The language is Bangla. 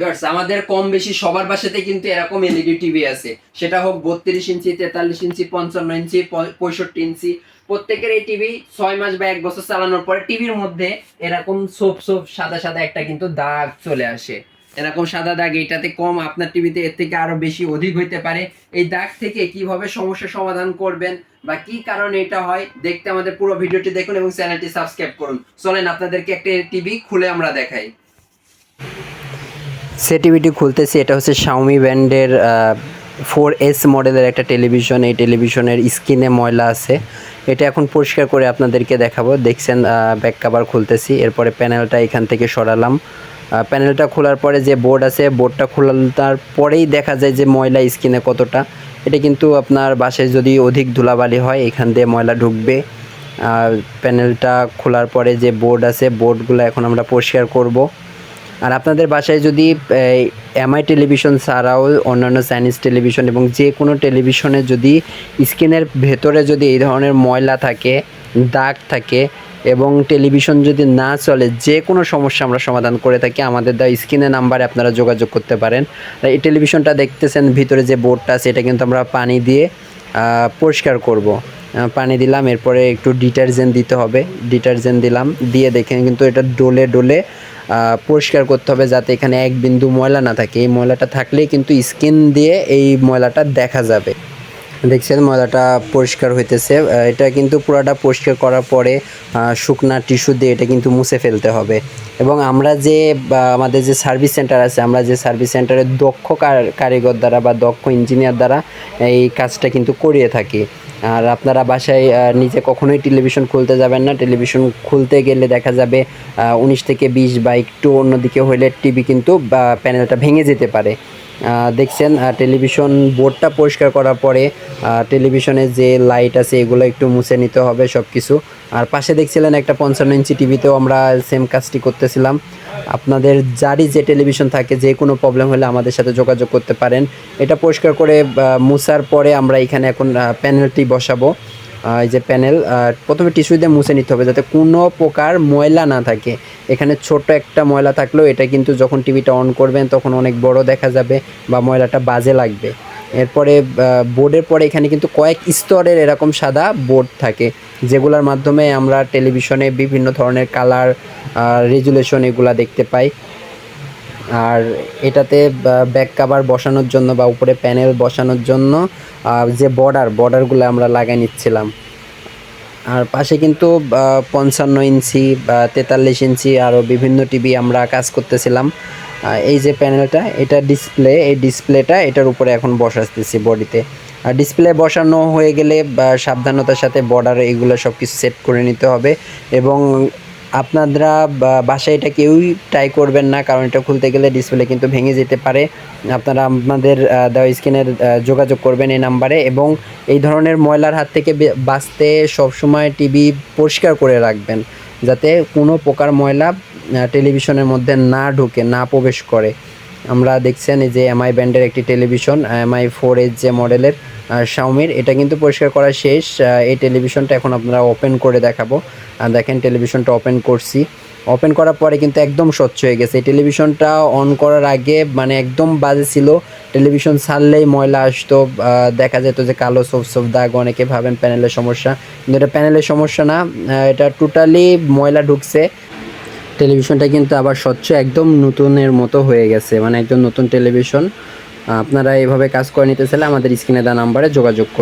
ভিউয়ার্স আমাদের কম বেশি সবার বাসাতে কিন্তু এরকম এলইডি টিভি আছে। সেটা হোক বত্রিশ ইঞ্চি তেতাল্লিশ ইঞ্চি পঞ্চান্ন ইঞ্চি পঁয়ষট্টি ইঞ্চি প্রত্যেকের এই টিভি ছয় মাস বা এক বছর চালানোর পরে টিভির মধ্যে এরকম সোপ সোপ সাদা সাদা একটা কিন্তু দাগ চলে আসে। এরকম সাদা দাগ, এটাতে কম আপনার টিভিতে এর থেকে আরও বেশি অধিক হইতে পারে। এই দাগ থেকে কীভাবে সমস্যার সমাধান করবেন বা কি কারণে এটা হয়, দেখতে আমাদের পুরো ভিডিওটি দেখুন এবং চ্যানেলটি সাবস্ক্রাইব করুন। চলেন আপনাদেরকে একটা টিভি খুলে আমরা দেখাই। সে টিভিটি খুলতেছি, এটা হচ্ছে শাওমি ব্র্যান্ডের ফোর এস মডেলের একটা টেলিভিশন, এই টেলিভিশনের স্ক্রিনে ময়লা আছে। এটা এখন পরিষ্কার করে আপনাদেরকে দেখাবো। দেখছেন ব্যাক কাভার খুলতেছি, এরপরে প্যানেলটা এখান থেকে সরালাম। প্যানেলটা খোলার পরে যে বোর্ড আছে বোর্ডটা খোলার পরেই দেখা যায় যে ময়লা স্ক্রিনে কতটা। এটা কিন্তু আপনার বাসায় যদি অধিক ধুলাবালি হয়, এখান দিয়ে ময়লা ঢুকবে। প্যানেলটা খোলার পরে যে বোর্ড আছে বোর্ডগুলো এখন আমরা পরিষ্কার করব। আর আপনাদের বাসায় যদি এমআই টেলিভিশন ছাড়াও অন্যান্য চাইনিজ টেলিভিশন এবং যে কোনো টেলিভিশনে যদি স্ক্রিনের ভেতরে যদি এই ধরনের ময়লা থাকে, দাগ থাকে এবং টেলিভিশন যদি না চলে, যে কোনো সমস্যা আমরা সমাধান করে থাকি, আমাদের দেওয়া স্ক্রিনের নাম্বারে আপনারা যোগাযোগ করতে পারেন। এই টেলিভিশনটা দেখতেছেন, ভিতরে যে বোর্ডটা আছে, এটা কিন্তু আমরা পানি দিয়ে পরিষ্কার করব। পানি দিলাম, এরপরে একটু ডিটারজেন্ট দিতে হবে। ডিটারজেন্ট দিলাম, দিয়ে দেখেন কিন্তু এটা ডোলে ডোলে পরিষ্কার করতে হবে যাতে এখানে এক বিন্দু ময়লা না থাকে। এই ময়লাটা থাকলেই কিন্তু স্কিন দিয়ে এই ময়লাটা দেখা যাবে। দেখছেন, ময়লাটা পরিষ্কার হইতেছে। এটা কিন্তু পুরাটা পরিষ্কার করার পরে শুকনা টিস্যু দিয়ে এটা কিন্তু মুছে ফেলতে হবে। এবং আমরা যে আমাদের যে সার্ভিস সেন্টার আছে, আমরা যে সার্ভিস সেন্টারে দক্ষ কারিগর দ্বারা বা দক্ষ ইঞ্জিনিয়ার দ্বারা এই কাজটা কিন্তু করিয়ে থাকি। আর আপনারা বাসায় নিজে কখনোই টেলিভিশন খুলতে যাবেন না। টেলিভিশন খুলতে গেলে দেখা যাবে উনিশ থেকে বিশ বা একটু অন্যদিকে হইলে টিভি কিন্তু প্যানেলটা ভেঙে যেতে পারে। দেখছেন টেলিভিশন বোর্ডটা পরিষ্কার করার পরে টেলিভিশনে যে লাইট আছে, এগুলো একটু মুছে নিতে হবে সব কিছু আর পাশে দেখছিলেন একটা পঞ্চান্ন ইঞ্চি টিভিতেও আমরা সেম কাজটি করতেছিলাম। আপনাদের যারই যে টেলিভিশন থাকে, যে কোনো প্রবলেম হলে আমাদের সাথে যোগাযোগ করতে পারেন। এটা পরিষ্কার করে মুছার পরে আমরা এখানে এখন প্যানেলটি বসাবো। এই যে প্যানেল প্রথমে টিস্যু দিয়ে মুছে নিতে হবে যাতে কোনো প্রকার ময়লা না থাকে। এখানে ছোট একটা ময়লা থাকলেও এটা কিন্তু যখন টিভিটা অন করবেন তখন অনেক বড় দেখা যাবে বা ময়লাটা বাজে লাগবে। এরপরে বোর্ডের পরে এখানে কিন্তু কয়েক স্তরের এরকম সাদা বোর্ড থাকে, যেগুলোর মাধ্যমে আমরা টেলিভিশনে বিভিন্ন ধরনের কালার রেজুলেশন এগুলা দেখতে পাই। আর এটাতে ব্যাক কাভার বসানোর জন্য বা উপরে প্যানেল বসানোর জন্য যে বর্ডার বর্ডারগুলো আমরা লাগাই নিচ্ছিলাম। আর পাশে কিন্তু পঞ্চান্ন ইঞ্চি বা তেতাল্লিশ ইঞ্চি আরও বিভিন্ন টিভি আমরা কাজ করতেছিলাম। এই যে প্যানেলটা এটা ডিসপ্লে এই ডিসপ্লেটা এটার উপরে এখন বসাতেছি বডিতে আর ডিসপ্লে বসানো হয়ে গেলে সাবধানতার সাথে বর্ডার এগুলো সব কিছু সেট করে নিতে হবে এবং আপনারা বাসায় এটা কেউই ট্রাই করবেন না, কারণ এটা খুলতে গেলে ডিসপ্লে কিন্তু ভেঙে যেতে পারে। আপনারা আপনাদের দেওয়া স্ক্রিনের যোগাযোগ করবেন এই নাম্বারে এবং এই ধরনের ময়লার হাত থেকে বাঁচতে সবসময় টিভি পরিষ্কার করে রাখবেন, যাতে কোনো প্রকার ময়লা টেলিভিশনের মধ্যে না ঢুকে, না প্রবেশ করে। আমরা দেখছেন যে এমআই ব্র্যান্ডের একটি টেলিভিশন এমআই ফোর এইচ যে মডেলের শাওমির এটা কিন্তু পরিষ্কার করা শেষ এই টেলিভিশনটা এখন আপনারা ওপেন করে দেখাবো। দেখেন টেলিভিশনটা ওপেন করছি। ওপেন করার পরে কিন্তু একদম স্বচ্ছ হয়ে গেছে। এই টেলিভিশনটা অন করার আগে মানে একদম বাজে ছিল। টেলিভিশন ছাড়লেই ময়লা আসতো দেখা যেত যে কালো সব সব দাগ, অনেকে ভাবেন প্যানেলের সমস্যা। কিন্তু এটা প্যানেলের সমস্যা না এটা টোটালি ময়লা ঢুকছে। টেলিভিশনটা কিন্তু আবার স্বচ্ছ একদম নতুনের মতো হয়ে গেছে মানে একদম নতুন টেলিভিশন। আপনারা এভাবে কাজ করে নিতে চাইলে আমাদের স্ক্রিনে দেওয়া নাম্বারে যোগাযোগ করুন।